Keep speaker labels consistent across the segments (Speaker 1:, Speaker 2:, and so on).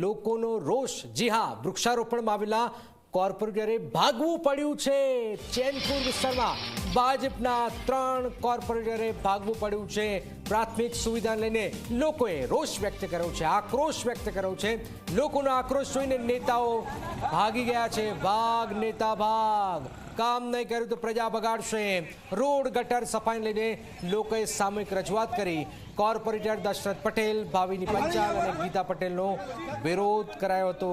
Speaker 1: લોકોનો રોષ. જી હા, વૃક્ષારોપણમાં આવેલા કોર્પોરેટરે ભાગવું પડ્યું છે. ચેનપુર વિસ્તારમાં ભાજપના ત્રણ કોર્પોરેટરે ભાગવું પડ્યું છે. પ્રાથમિક સુવિધા લઈને લોકોએ રોષ વ્યક્ત કર્યો છે, આક્રોશ વ્યક્ત કર્યો છે. લોકોનો આક્રોશ જોઈને નેતાઓ ભાગી ગયા છે. ભાગ, નેતા, ભાગ. કામ નહીં કર્યું તો પ્રજા બગાડશે. રોડ ગટર સફાઈ લઈને લોકોએ સામૂહિક રજૂઆત કરી. કોર્પોરેટર દશરથ પટેલ, ભાવિની પંચાલ અને ગીતા પટેલનો વિરોધ કરાયો હતો.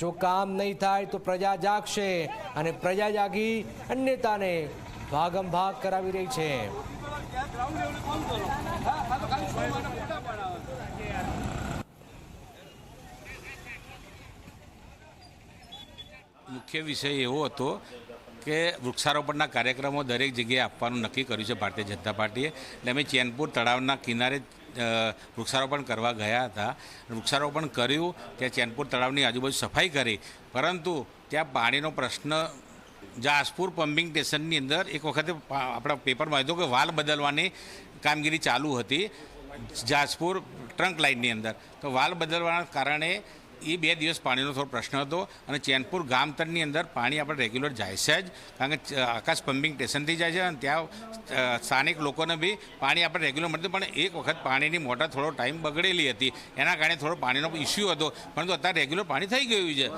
Speaker 1: જો કામ નહીં થાય તો પ્રજા જાગશે અને પ્રજા જાગી અન્યતાને ભાગમ ભાગ કરાવી રહી છે.
Speaker 2: મુખ્ય વિષય એવો હતો કે વૃક્ષારોપણના કાર્યક્રમો દરેક જગ્યાએ આપવાનું નક્કી કર્યું છે ભારતીય જનતા પાર્ટીએ. એટલે અમે ચેનપુર તળાવના કિનારે વૃક્ષારોપણ કરવા ગયા હતા. વૃક્ષારોપણ કર્યું, ત્યાં ચેનપુર તળાવની આજુબાજુ સફાઈ કરી. પરંતુ ત્યાં પાણીનો પ્રશ્ન, જાસપુર પમ્પિંગ સ્ટેશનની અંદર એક વખતે આપણા પેપરમાં આવ્યું કે વાલ બદલવાની કામગીરી ચાલુ હતી જાસપુર ટ્રંક લાઇનની અંદર. તો વાલ બદલવાના કારણે એ બે દિવસ પાણીનો થોડો પ્રશ્ન હતો અને ચેનપુર ગામતળની અંદર પાણી આપણે રેગ્યુલર જાય છે જ. કારણ કે આકાશ પમ્પિંગ સ્ટેશનથી જાય છે અને ત્યાં સ્થાનિક લોકોને બી પાણી આપણે રેગ્યુલર મળતું પણ એક વખત પાણીની મોટર થોડો ટાઈમ બગડેલી હતી. એના કારણે થોડો પાણીનો ઇસ્યુ હતો. પરંતુ અત્યારે રેગ્યુલર પાણી થઈ ગયું છે.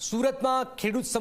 Speaker 1: સુરતમાં ખેડૂત